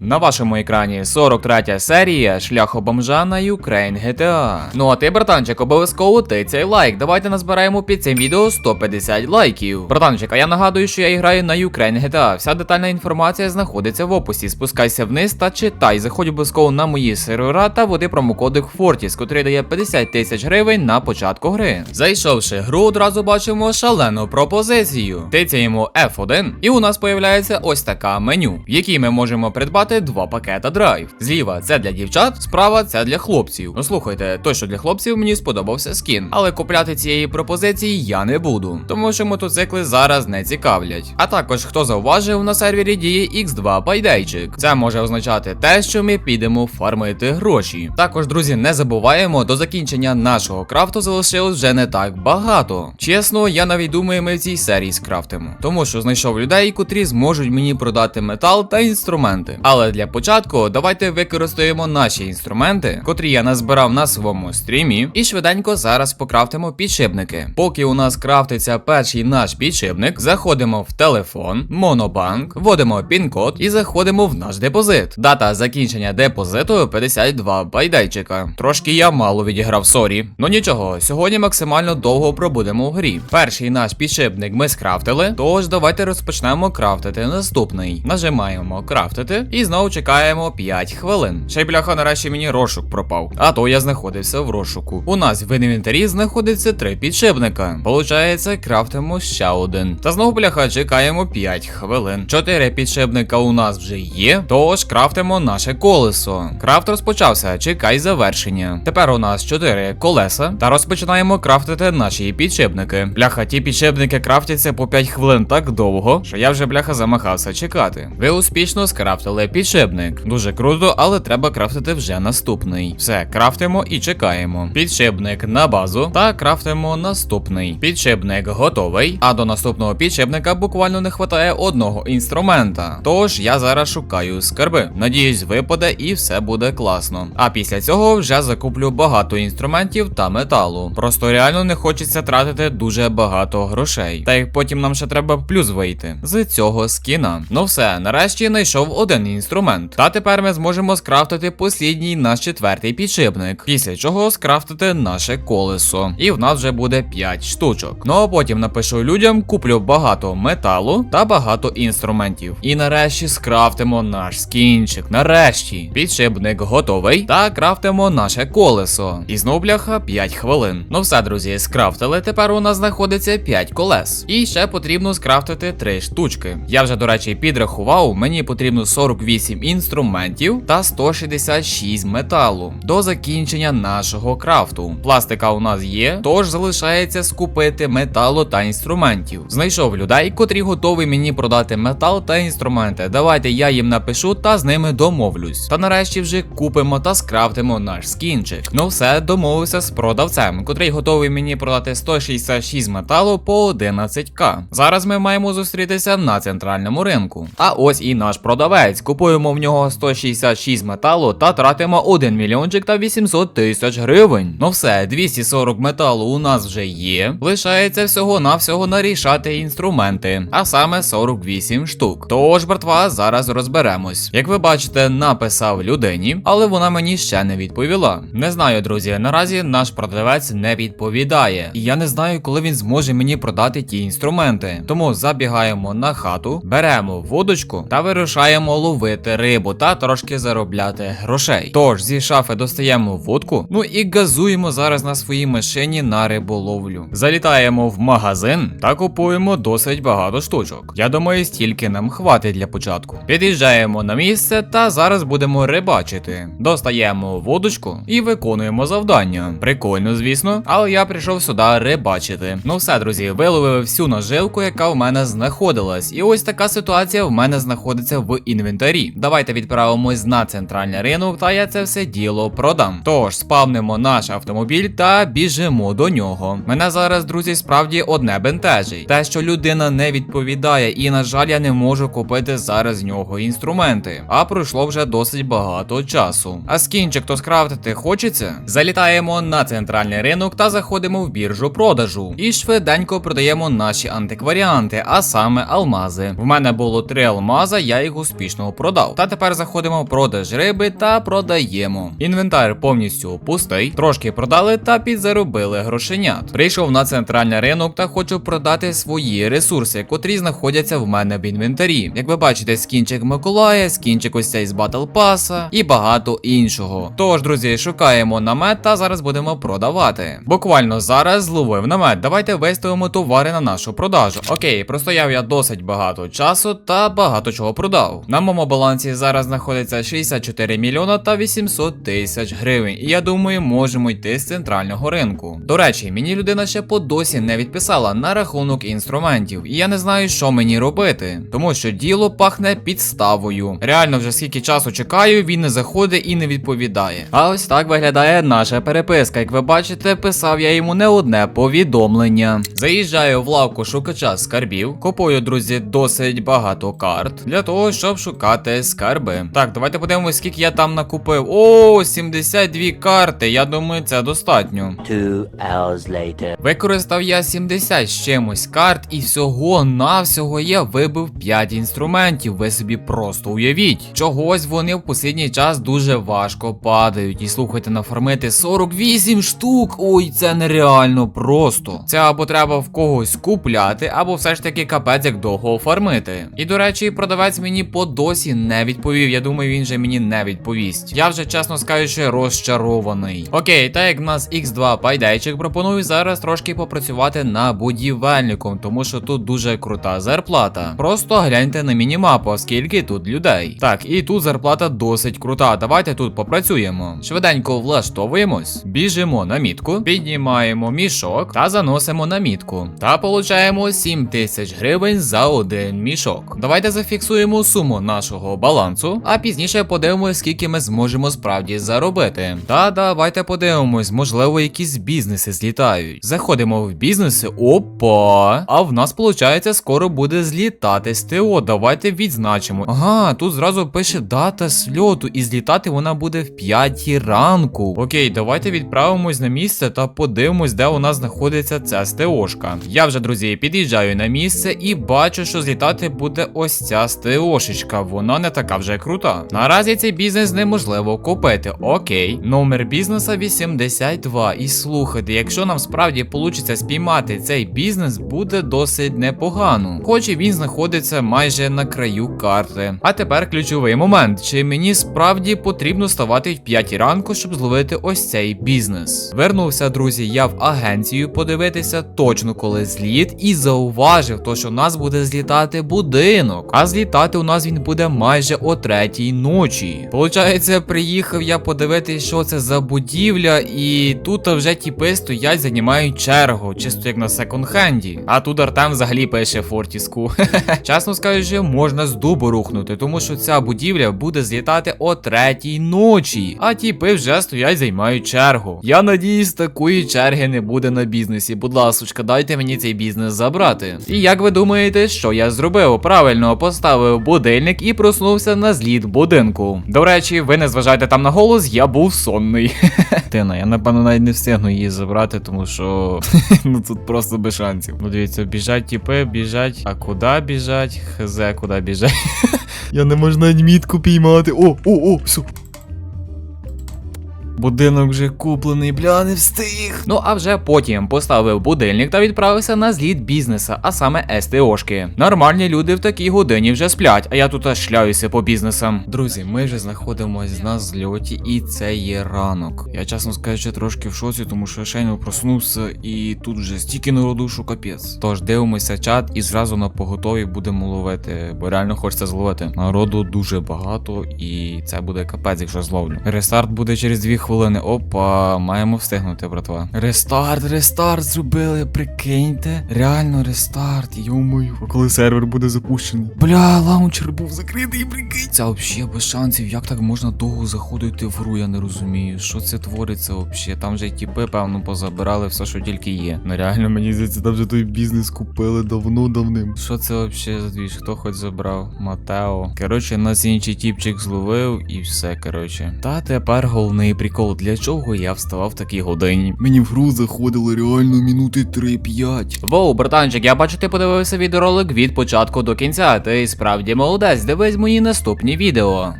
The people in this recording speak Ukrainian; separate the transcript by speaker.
Speaker 1: На вашому екрані 43 серія Шляху бомжа на Ukraine GTA. Ну а ти, братанчик, обов'язково ти цей лайк. Давайте назбираємо під цим відео 150 лайків. Братанчик, а я нагадую, що я граю на Ukraine GTA. Вся детальна інформація знаходиться в описі. Спускайся вниз та читай. Заходь обов'язково на мої сервера та води промокодик Fortis, котрий дає 50 тисяч гривень на початку гри. Зайшовши гру, одразу бачимо шалену пропозицію. Тицяємо F1, і у нас появляється ось така меню, в якій ми можемо придбати два пакета драйв. Зліва це для дівчат, справа це для хлопців. Ну слухайте, той, що для хлопців мені сподобався скін, але купляти цієї пропозиції я не буду, тому що мотоцикли зараз не цікавлять. А також хто зауважив, на сервері діє X2 байдейчик. Це може означати те, що ми підемо фармити гроші. Також, друзі, не забуваємо, до закінчення нашого крафту залишилось вже не так багато. Чесно, я навіть думаю, ми в цій серії скрафтимо, тому що знайшов людей, котрі зможуть мені продати метал та інструменти. Але для початку давайте використаємо наші інструменти, котрі я назбирав на своєму стрімі, і швиденько зараз покрафтимо підшипники. Поки у нас крафтиться перший наш підшипник, заходимо в телефон, монобанк, вводимо пін-код і заходимо в наш депозит. Дата закінчення депозиту 52 байдайчика. Трошки я мало відіграв сорі. Ну нічого, сьогодні максимально довго пробудемо в грі. Перший наш підшипник ми скрафтили, тож давайте розпочнемо крафтити наступний. Нажимаємо крафтити і знову чекаємо 5 хвилин. Ще й бляха, нарешті мені розшук пропав. А то я знаходився в розшуку. У нас в інвентарі знаходиться три підшипника. Получається, крафтимо ще один. Та знову бляха, чекаємо 5 хвилин. Чотири підшипника у нас вже є. Тож крафтимо наше колесо. Крафт розпочався, чекай завершення. Тепер у нас 4 колеса. Та розпочинаємо крафтити наші підшипники. Бляха, ті підшипники крафтяться по 5 хвилин так довго, що я вже бляха замахався чекати. Ви успішно скрафтили підшипник. Дуже круто, але треба крафтити вже наступний. Все, крафтимо і чекаємо. Підшипник на базу та крафтимо наступний. Підшипник готовий. А до наступного підшипника буквально не вистачає одного інструмента. Тож я зараз шукаю скарби. Надіюсь, випаде і все буде класно. А після цього вже закуплю багато інструментів та металу. Просто реально не хочеться тратити дуже багато грошей. Та й потім нам ще треба плюс вийти з цього скіна. Ну все, нарешті знайшов один інструмент. Та тепер ми зможемо скрафтити послідній наш четвертий підшипник. Після чого скрафтити наше колесо. І в нас вже буде 5 штучок. Ну а потім напишу людям, куплю багато металу та багато інструментів. І нарешті скрафтимо наш скінчик. Нарешті. Підшипник готовий. Та крафтимо наше колесо. І знов бляха 5 хвилин. Ну все, друзі, скрафтили. Тепер у нас знаходиться 5 колес. І ще потрібно скрафтити 3 штучки. Я вже, до речі, підрахував, мені потрібно 48 інструментів та 166 металу до закінчення нашого крафту. Пластика у нас є, тож залишається скупити металу та інструментів. Знайшов людей, котрі готові мені продати метал та інструменти. Давайте я їм напишу та з ними домовлюсь. Та нарешті вже купимо та скрафтимо наш скінчик. Ну все, домовився з продавцем, котрий готовий мені продати 166 металу по 11к. Зараз ми маємо зустрітися на центральному ринку. А ось і наш продавець. Купуємо в нього 166 металу та тратимо 1 мільйончик та 800 тисяч гривень. Ну все, 240 металу у нас вже є. Лишається всього-навсього нарішати інструменти, а саме 48 штук. Тож, братва, зараз розберемось. Як ви бачите, написав людині, але вона мені ще не відповіла. Не знаю, друзі, наразі наш продавець не відповідає. І я не знаю, коли він зможе мені продати ті інструменти. Тому забігаємо на хату, беремо водочку та вирушаємо ловити рибу та трошки заробляти грошей. Тож зі шафи достаємо водку, ну і газуємо зараз на своїй машині на риболовлю. Залітаємо в магазин та купуємо досить багато штучок. Я думаю, стільки нам хватить для початку. Під'їжджаємо на місце та зараз будемо рибачити. Достаємо водочку і виконуємо завдання. Прикольно, звісно, але я прийшов сюди рибачити. Ну все, друзі, виловив всю наживку, яка в мене знаходилась. І ось така ситуація в мене знаходиться в інвентарі. Давайте відправимось на центральний ринок, та я це все діло продам. Тож спавнимо наш автомобіль та біжимо до нього. Мене зараз, друзі, справді одне бентежить. Те, що людина не відповідає, і, на жаль, я не можу купити зараз з нього інструменти. А пройшло вже досить багато часу. А скінчик то скрафтити хочеться? Залітаємо на центральний ринок та заходимо в біржу продажу. І швиденько продаємо наші антикваріанти, а саме алмази. В мене було три алмаза, я їх успішно продав. Продав. Та тепер заходимо в продаж риби та продаємо. Інвентар повністю пустий. Трошки продали та підзаробили грошенят. Прийшов на центральний ринок та хочу продати свої ресурси, котрі знаходяться в мене в інвентарі. Як ви бачите, скінчик Миколая, скінчик ось цей з Battle Pass і багато іншого. Тож, друзі, шукаємо намет та зараз будемо продавати. Буквально зараз зловив намет. Давайте виставимо товари на нашу продажу. Окей, простояв я досить багато часу та багато чого продав. На моєму балансі зараз знаходиться 64 мільйона та 800 тисяч гривень. І я думаю, можемо йти з центрального ринку. До речі, мені людина ще по досі не відписала на рахунок інструментів, і я не знаю, що мені робити, тому що діло пахне підставою. Реально, вже скільки часу чекаю, він не заходить і не відповідає. А ось так виглядає наша переписка. Як ви бачите, писав я йому не одне повідомлення. Заїжджаю в лавку шукача скарбів, купую, друзі, досить багато карт для того, щоб шукати скарби. Так, давайте подивимось, скільки я там накупив. О, 72 карти. Я думаю, це достатньо.
Speaker 2: Two hours later.
Speaker 1: Використав я 70 з чимось карт, і всього навсього я вибив 5 інструментів. Ви собі просто уявіть. Чогось вони в останній час дуже важко падають. І слухайте, нафармити 48 штук. Ой, це нереально просто. Це або треба в когось купляти, або все ж таки капець як довго фармити. І до речі, продавець мені по досі не відповів. Я думаю, він же мені не відповість. Я вже чесно скажучи, розчарований. Окей, так як в нас X2 пайдайчик, пропоную зараз трошки попрацювати на будівельником, тому що тут дуже крута зарплата. Просто гляньте на мінімапу, оскільки тут людей. Так, і тут зарплата досить крута. Давайте тут попрацюємо. Швиденько влаштовуємось, біжимо на мітку, піднімаємо мішок та заносимо на мітку. Та получаємо 7 тисяч гривень за один мішок. Давайте зафіксуємо суму нашого балансу, а пізніше подивимось, скільки ми зможемо справді заробити. Та давайте подивимось, можливо, якісь бізнеси злітають. Заходимо в бізнеси. Опа! А в нас, виходить, скоро буде злітати СТО. Давайте відзначимо. Ага, тут зразу пише дата сльоту, і злітати вона буде в 5 ранку. Окей, давайте відправимось на місце та подивимось, де у нас знаходиться ця СТОшка. Я вже, друзі, під'їжджаю на місце і бачу, що злітати буде ось ця СТОшечка. Вона не така вже крута. Наразі цей бізнес неможливо купити. Окей, номер бізнеса 82. І слухайте, якщо нам справді вийде спіймати цей бізнес, буде досить непогано. Хоч і він знаходиться майже на краю карти. А тепер ключовий момент: чи мені справді потрібно ставати в 5 ранку, щоб зловити ось цей бізнес? Вернувся, друзі, я в агенцію подивитися точно коли зліт, і зауважив, то що у нас буде злітати будинок. А злітати у нас він буде майже о третій ночі. Получається, приїхав я подивитись, що це за будівля, і тут вже тіпи стоять, займають чергу, чисто як на секонд-хенді. А тут Артем взагалі пише фортіску. Чесно скажучи, можна з дубу рухнути, тому що ця будівля буде злітати о третій ночі. А тіпи вже стоять, займають чергу. Я надіюсь, такої черги не буде на бізнесі. Будь ласочка, дайте мені цей бізнес забрати. І як ви думаєте, що я зробив? Правильно поставив будильник і проснувся на зліт будинку. До речі, ви не зважайте там на голос, я був сонний. Тина, я напевно навіть не встигну її забрати, тому що ну тут просто без шансів. Ну дивіться, біжать тіпи, біжать. А куди біжать? Хз, куди біжать? Я не можу навіть мітку піймати. О, о, о, все. Будинок вже куплений, бля, не встиг. Ну а вже потім поставив будильник та відправився на зліт бізнеса, а саме СТОшки. Нормальні люди в такій годині вже сплять, а я тут аж шляюся по бізнесам. Друзі, ми вже знаходимось на зльоті, і це є ранок. Я чесно скажучи, трошки в шоці, тому що я щойно проснувся, і тут вже стільки народу, що капець. Тож дивимося чат і зразу на поготові будемо ловити, бо реально хочеться зловити. Народу дуже багато, і це буде капець, якщо зловлю. Рестарт буде через 2 хвилини. Опа, маємо встигнути, братва. Рестарт, рестарт зробили, прикиньте. Реально рестарт, йомою. А коли сервер буде запущений? Бля, лаунчер був закритий, прикинь. Це взагалі без шансів. Як так можна довго заходити в гру, я не розумію. Що це твориться взагалі? Там же тіпи, певно, позабирали все, що тільки є. Ну реально, мені здається, там вже той бізнес купили давно давним. Що це взагалі за двіж? Хто хоч забрав? Матео. Коротше, нас інший тіпчик зловив і все, коротше. Та тепер головний прикол. Прикол, для чого я вставав в такій годині? Мені в гру заходило реально минути 3-5. Воу, братанчик, я бачу, ти подивився відеоролик від початку до кінця. Ти справді молодець, дивись мої наступні відео.